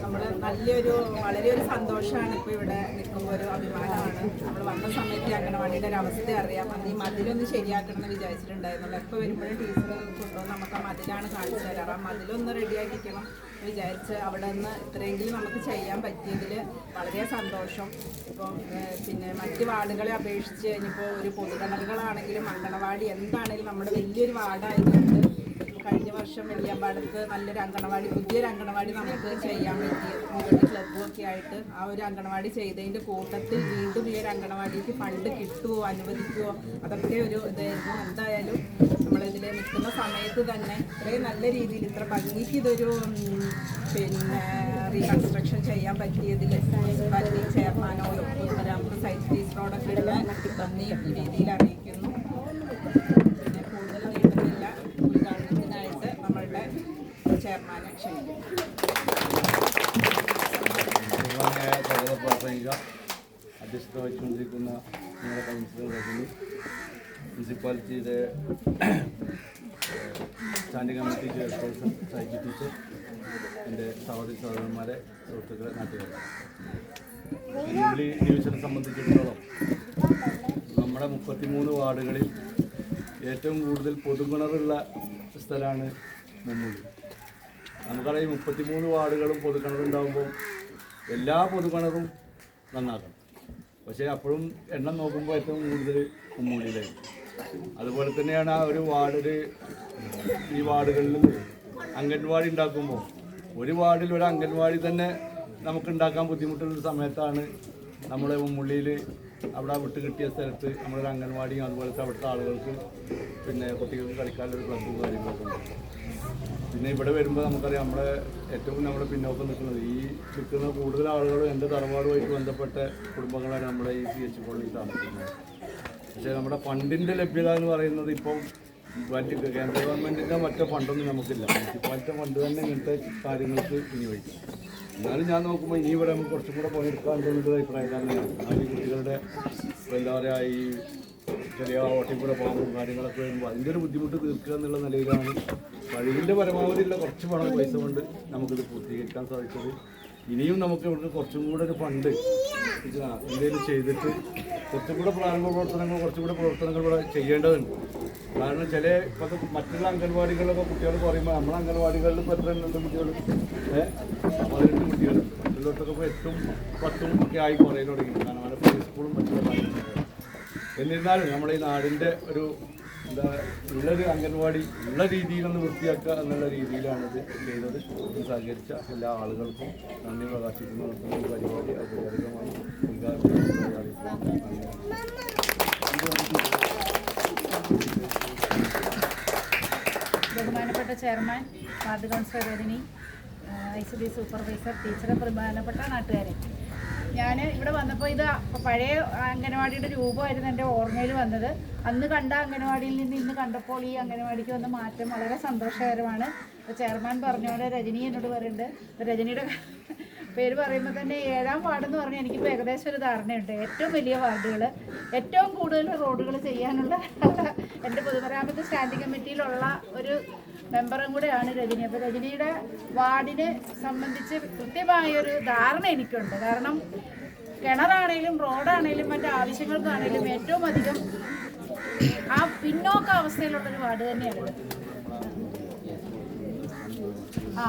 നമ്മൾ നല്ലൊരു വളരെ ഒരു സന്തോഷമാണ് ഇപ്പൊ ഇവിടെ നിൽക്കുമ്പോൾ ഒരു അഭിമാനമാണ് നമ്മൾ വന്ന സമയത്ത് അംഗനവാടിയുടെ ഒരു അവസ്ഥ അറിയാം. അന്ന് ഈ മതിലൊന്ന് ശരിയാക്കണം എന്ന് വിചാരിച്ചിട്ടുണ്ടായിരുന്നുള്ളൂ എപ്പോൾ വരുമ്പോഴും ടീച്ചർ കൊണ്ടുവന്ന് നമുക്ക് ആ മതിലാണ് കാണിച്ചു തരാറ്. ആ മതിലൊന്ന് റെഡിയാക്കിക്കണം എന്ന് വിചാരിച്ച് അവിടെ നിന്ന് ഇത്രയെങ്കിലും നമുക്ക് ചെയ്യാൻ പറ്റിയതിൽ വളരെ സന്തോഷം. ഇപ്പം പിന്നെ മറ്റ് വാർഡുകളെ അപേക്ഷിച്ച് ഇനിയിപ്പോൾ ഒരു പൊതുകിണറുകളാണെങ്കിലും അംഗനവാടി എന്താണെങ്കിലും നമ്മുടെ വലിയൊരു വാർഡായതുകൊണ്ട് കഴിഞ്ഞ വർഷം വെള്ളിയമ്പാടത്ത് നല്ലൊരു അങ്കണവാടി പുതിയൊരു അങ്കണവാടി നമുക്ക് ചെയ്യാൻ പറ്റി. മുകളിൽ ക്ലബ്ബും ഒക്കെ ആയിട്ട് ആ ഒരു അങ്കണവാടി ചെയ്തതിന്റെ കൂട്ടത്തിൽ വീണ്ടും ഈ ഒരു അങ്കണവാടിക്ക് ഫണ്ട് കിട്ടുമോ അനുവദിക്കുമോ അതൊക്കെ ഒരു ഇതായിരുന്നു. എന്തായാലും നമ്മളിതിൽ നിൽക്കുന്ന സമയത്ത് തന്നെ ഇത്രയും നല്ല രീതിയിൽ ഇത്ര ഭംഗിക്ക് ഇതൊരു പിന്നെ റീകൺസ്ട്രക്ഷൻ ചെയ്യാൻ പറ്റിയതിൽ മുനിസിപ്പാലിറ്റി ചെയർമാനോ ഒരു സൈറ്റ് ഫീസിനോടൊക്കെ ഉള്ള നന്ദി രീതിയിൽ അറിയിക്കുന്നു പിന്നെ കൂടുതൽ നീട്ടുന്നില്ല ഉദ്ഘാടനത്തിനായിട്ട് നമ്മളുടെ പ്രാസംഗിക അധ്യക്ഷത വഹിച്ചുകൊണ്ടിരിക്കുന്ന നിങ്ങളുടെ councillor മുനിസിപ്പാലിറ്റിയുടെ standing committee chairperson Saiji teacher എന്റെ സഹോദരി സഹോദരന്മാരെ സുഹൃത്തുക്കളെ നാട്ടുകാരെ. ഡിവിഷനെ സംബന്ധിച്ചിടത്തോളം നമ്മുടെ മുപ്പത്തിമൂന്ന് വാർഡുകളിൽ ഏറ്റവും കൂടുതൽ പൊതുകിണറുള്ള സ്ഥലമാണ് മുമ്മൂടി നമുക്കറിയാം ഈ മുപ്പത്തിമൂന്ന് വാർഡുകളും പൊതുക്കിണറുണ്ടാകുമ്പോൾ എല്ലാ പൊതുക്കിണറും നന്നാക്കണം. പക്ഷേ അപ്പോഴും എണ്ണം നോക്കുമ്പോൾ ഏറ്റവും കൂടുതൽ കുമ്മൂടിയിലായിരിക്കും അതുപോലെ തന്നെയാണ് ആ ഒരു വാർഡിൽ ഈ വാർഡുകളിൽ അംഗൻവാടി ഉണ്ടാക്കുമ്പോൾ ഒരു വാർഡിൽ ഒരു അംഗൻവാടി തന്നെ നമുക്ക് ഉണ്ടാക്കാൻ ബുദ്ധിമുട്ടുള്ള സമയത്താണ് നമ്മുടെ മുള്ളിയിൽ അവിടെ വിട്ട് കിട്ടിയ സ്ഥലത്ത് നമ്മളൊരു അംഗൻവാടിയും അതുപോലത്തെ അവിടുത്തെ ആളുകൾക്ക് പിന്നെ കുട്ടികൾക്ക് കളിക്കാനുള്ള ഒരു ക്ലബ്ബും കാര്യങ്ങളൊക്കെ ഉണ്ട് പിന്നെ ഇവിടെ വരുമ്പോൾ നമുക്കറിയാം നമ്മുടെ ഏറ്റവും നമ്മുടെ പിന്നോക്കം നിൽക്കുന്നത് ഈ നിൽക്കുന്ന കൂടുതൽ ആളുകളും എന്റെ തറവാടുമായിട്ട് ബന്ധപ്പെട്ട കുടുംബങ്ങളാണ് നമ്മുടെ ഈ സി എച്ച് കോളേജിൽ താമസിക്കുന്നത്. പക്ഷേ നമ്മുടെ ഫണ്ടിന്റെ ലഭ്യത എന്ന് പറയുന്നത് ഇപ്പം മറ്റ് കേന്ദ്ര ഗവൺമെന്റിന്റെ മറ്റേ ഫണ്ടൊന്നും നമുക്കില്ല. മുനിസിപ്പാലിറ്റി ഫണ്ട് തന്നെ ഇങ്ങനത്തെ കാര്യങ്ങൾക്ക് വിനിയോഗിക്കും. എന്നാലും ഞാൻ നോക്കുമ്പോൾ ഇനി ഇവിടെ നമുക്ക് കുറച്ചും കൂടെ പണിയെടുക്കാനുള്ള ആ ഈ കുട്ടികളുടെ എന്താ പറയുക ഈ ചെറിയ ഓട്ടിക്കൂടെ പോകുമ്പോൾ കാര്യങ്ങളൊക്കെ വരുമ്പോൾ അതിന്റെ ഒരു ബുദ്ധിമുട്ട് തീർക്കുക എന്നുള്ള നിലയിലാണ് കഴിവിന്റെ പരമാവധിയുള്ള കുറച്ച് പണം പൈസ കൊണ്ട് നമുക്കിത് പൂർത്തീകരിക്കാൻ സാധിച്ചത്. ഇനിയും നമുക്ക് ഇവിടുന്ന് കുറച്ചും കൂടെ ഒരു ഫണ്ട് എന്തെങ്കിലും ചെയ്തിട്ട് കുറച്ചും കൂടെ പ്രാരംഭ പ്രവർത്തനങ്ങൾ കുറച്ചും കൂടെ പ്രവർത്തനങ്ങൾ ഇവിടെ ചെയ്യേണ്ടതുണ്ട്. കാരണം ചില ഇപ്പം മറ്റുള്ള അംഗൻവാടികളിലൊക്കെ കുട്ടികൾ പറയുമ്പോൾ നമ്മളെ അംഗൻവാടികളിൽ ഇപ്പോൾ എത്ര ഉണ്ട് കുട്ടികൾ? പതിനെട്ട് കുട്ടികൾ. മറ്റുള്ളവർക്കൊക്കെ ഇപ്പോൾ എട്ടും പത്തും ഒക്കെ ആയി കുറയാൻ തുടങ്ങി. കാരണം അവരെ സ്കൂളും മറ്റുള്ള എന്നിരുന്നാലും നമ്മുടെ ഈ നാടിന്റെ ഒരു എന്താ ഉള്ളൊരു അംഗൻവാടി ഉള്ള രീതിയിലൊന്ന് വൃത്തിയാക്കുക എന്നുള്ള രീതിയിലാണിത് ചെയ്തത്. സഹകരിച്ച എല്ലാ ആളുകൾക്കും നന്ദി പ്രകാശിക്കുന്നു. ഈ പരിപാടി ഔപചാരികമായി ബഹുമാനപ്പെട്ട chairman ward councillor Rajani I C D supervisor ടീച്ചറെ ബഹുമാനപ്പെട്ട നാട്ടുകാരെ. ഞാൻ ഇവിടെ വന്നപ്പോൾ ഇത് പഴയ അംഗനവാടിയുടെ രൂപമായിരുന്നു എന്റെ ഓർമ്മയിൽ വന്നത്. അന്ന് കണ്ട അംഗനവാടിയിൽ നിന്ന് ഇന്ന് കണ്ടപ്പോൾ ഈ അംഗനവാടിക്ക് വന്ന മാറ്റം വളരെ സന്തോഷകരമാണ്. ചെയർമാൻ പറഞ്ഞ പോലെ രജനി എന്നോട് പറയുന്നുണ്ട് രജനിയുടെ പേര് പറയുമ്പോൾ തന്നെ ഏഴാം വാർഡെന്ന് പറഞ്ഞാൽ എനിക്കിപ്പോൾ ഏകദേശം ഒരു ധാരണയുണ്ട്. ഏറ്റവും വലിയ വാർഡുകൾ ഏറ്റവും കൂടുതൽ റോഡുകൾ ചെയ്യാനുള്ള എന്റെ പൊതുമരാമത്ത് സ്റ്റാൻഡിംഗ് കമ്മിറ്റിയിലുള്ള ഒരു മെമ്പറും കൂടെയാണ് രജനി. അപ്പോൾ രജനിയുടെ വാർഡിനെ സംബന്ധിച്ച് കൃത്യമായൊരു ധാരണ എനിക്കുണ്ട്. കാരണം കിണറാണേലും റോഡാണേലും മറ്റു ആവശ്യങ്ങൾക്കാണേലും ഏറ്റവും അധികം ആ പിന്നോക്ക അവസ്ഥയിലുള്ളൊരു വാർഡ് തന്നെയാണ്. ആ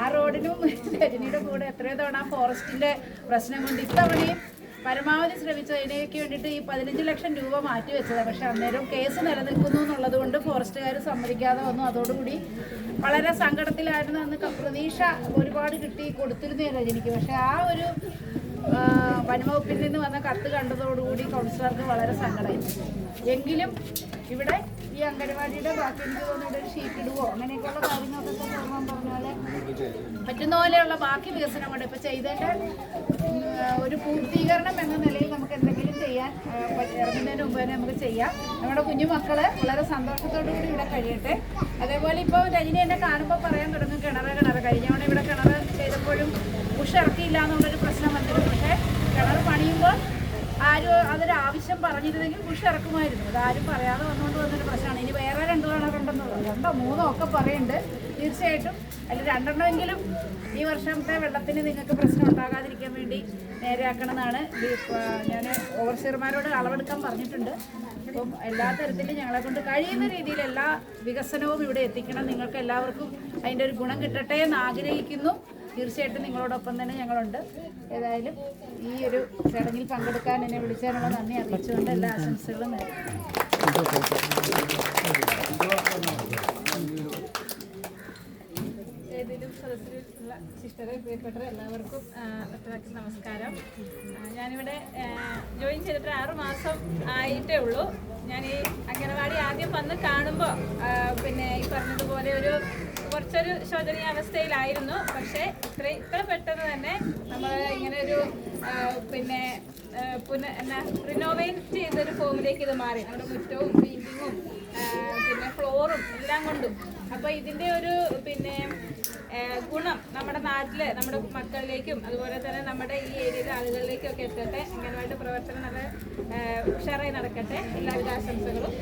ആ റോഡിനും രജനിയുടെ കൂടെ എത്രയോ തവണ ഫോറസ്റ്റിന്റെ പ്രശ്നം കൊണ്ട് ഇത്തവണയും പരമാവധി ശ്രമിച്ചു വേണ്ടിയിട്ട് ഈ പതിനഞ്ച് ലക്ഷം രൂപ മാറ്റി വെച്ചത്. പക്ഷെ അന്നേരം കേസ് നിലനിൽക്കുന്നു എന്നുള്ളത് കൊണ്ട് ഫോറസ്റ്റുകാർ സമ്മതിക്കാതെ വന്നു. അതോടുകൂടി വളരെ സങ്കടത്തിലായിരുന്നു. അന്ന് പ്രതീക്ഷ ഒരുപാട് കിട്ടി കൊടുത്തിരുന്നു രജനിക്ക് പക്ഷേ ആ ഒരു വനംവകുപ്പിൽ നിന്ന് വന്ന കത്ത് കണ്ടതോടുകൂടി കൗൺസിലർക്ക് വളരെ സങ്കടമായി. എങ്കിലും ഇവിടെ ഈ അംഗനവാടിയുടെ ബാക്കി ഒരു ഷീറ്റ് അങ്ങനെയൊക്കെയുള്ള കാര്യങ്ങളൊക്കെ പറഞ്ഞ പറ്റുന്ന പോലെയുള്ള ബാക്കി വികസനം കൂടെ ഇപ്പൊ ചെയ്തതിന്റെ ഒരു പൂർത്തീകരണം എന്ന നിലയിൽ നമുക്ക് എന്തെങ്കിലും ചെയ്യാൻ ഇറങ്ങുന്നതിന് മുമ്പ് തന്നെ നമുക്ക് ചെയ്യാം. നമ്മുടെ കുഞ്ഞു മക്കൾ വളരെ സന്തോഷത്തോടു കൂടി ഇവിടെ കഴിയട്ടെ. അതേപോലെ ഇപ്പോൾ രജനി എന്നെ കാണുമ്പോൾ പറയാൻ തുടങ്ങും കിണറ് കിണറ് കഴിഞ്ഞ തവണ ഇവിടെ കിണറ് ചെയ്തപ്പോഴും ഉഷ ഇറക്കിയില്ല എന്നുള്ളൊരു പ്രശ്നം വന്നിരുന്നു. പക്ഷേ ആരും അതൊരു ആവശ്യം പറഞ്ഞിരുന്നെങ്കിൽ ബുഷ് ഇറക്കുമായിരുന്നു. അതാരും പറയാതെ വന്നുകൊണ്ട് വന്നൊരു പ്രശ്നമാണ്. ഇനി വേറെ രണ്ടു കിണറുണ്ടെന്നുള്ളത് രണ്ടോ മൂന്നോ ഒക്കെ പറയുന്നുണ്ട് തീർച്ചയായിട്ടും. അതിൽ രണ്ടെണ്ണമെങ്കിലും ഈ വർഷത്തെ വെള്ളത്തിന് നിങ്ങൾക്ക് പ്രശ്നം ഉണ്ടാകാതിരിക്കാൻ വേണ്ടി നേരെയാക്കണം എന്നാണ് ഞാൻ ഓവർസിയർമാരോട് അളവെടുക്കാൻ പറഞ്ഞിട്ടുണ്ട്. അപ്പം എല്ലാ തരത്തിലും ഞങ്ങളെ കൊണ്ട് കഴിയുന്ന രീതിയിൽ എല്ലാ വികസനവും ഇവിടെ എത്തിക്കണം. നിങ്ങൾക്ക് എല്ലാവർക്കും അതിന്റെ ഒരു ഗുണം കിട്ടട്ടെ എന്ന് ആഗ്രഹിക്കുന്നു. തീർച്ചയായിട്ടും നിങ്ങളോടൊപ്പം തന്നെ ഞങ്ങളുണ്ട്. ഏതായാലും ഈ ഒരു ചടങ്ങിൽ പങ്കെടുക്കാൻ എന്നെ വിളിച്ചതിനുള്ള നന്ദി അറിയിച്ചുകൊണ്ട് എല്ലാ ആശംസകളും ഏതെങ്കിലും സദസ്സിലുള്ള ശിഷ്ടരെ പ്രിയപ്പെട്ട എല്ലാവർക്കും നമസ്കാരം. ഞാനിവിടെ ജോയിൻ ചെയ്തിട്ട് ആറ് മാസം ആയിട്ടേ ഉള്ളൂ. ഞാൻ ഈ അംഗനവാടി ആദ്യം വന്ന് കാണുമ്പോൾ പിന്നെ ഈ പറഞ്ഞതുപോലെ ഒരു കുറച്ചൊരു ശോചനീയ അവസ്ഥയിലായിരുന്നു പക്ഷേ ഇത്ര ഇത്ര പെട്ടെന്ന് തന്നെ നമ്മൾ ഇങ്ങനെ ഒരു പിന്നെ പുന എന്നാ റിനോവേറ്റ് ചെയ്തൊരു ഫോമിലേക്ക് ഇത് മാറി. നമ്മുടെ മുറ്റവും പെയിന്റിങ്ങും പിന്നെ ഫ്ലോറും എല്ലാം കൊണ്ടും. അപ്പോൾ ഇതിന്റെ ഒരു പിന്നെ ഗുണം നമ്മുടെ നാട്ടിൽ നമ്മുടെ മക്കളിലേക്കും അതുപോലെ തന്നെ നമ്മുടെ ഈ ഏരിയയിലെ ആളുകളിലേക്കും ഒക്കെ എത്തട്ടെ അംഗനവാടി പ്രവർത്തനം നല്ല ഉഷാറായി നടക്കട്ടെ എല്ലാവിധ ആശംസകളും.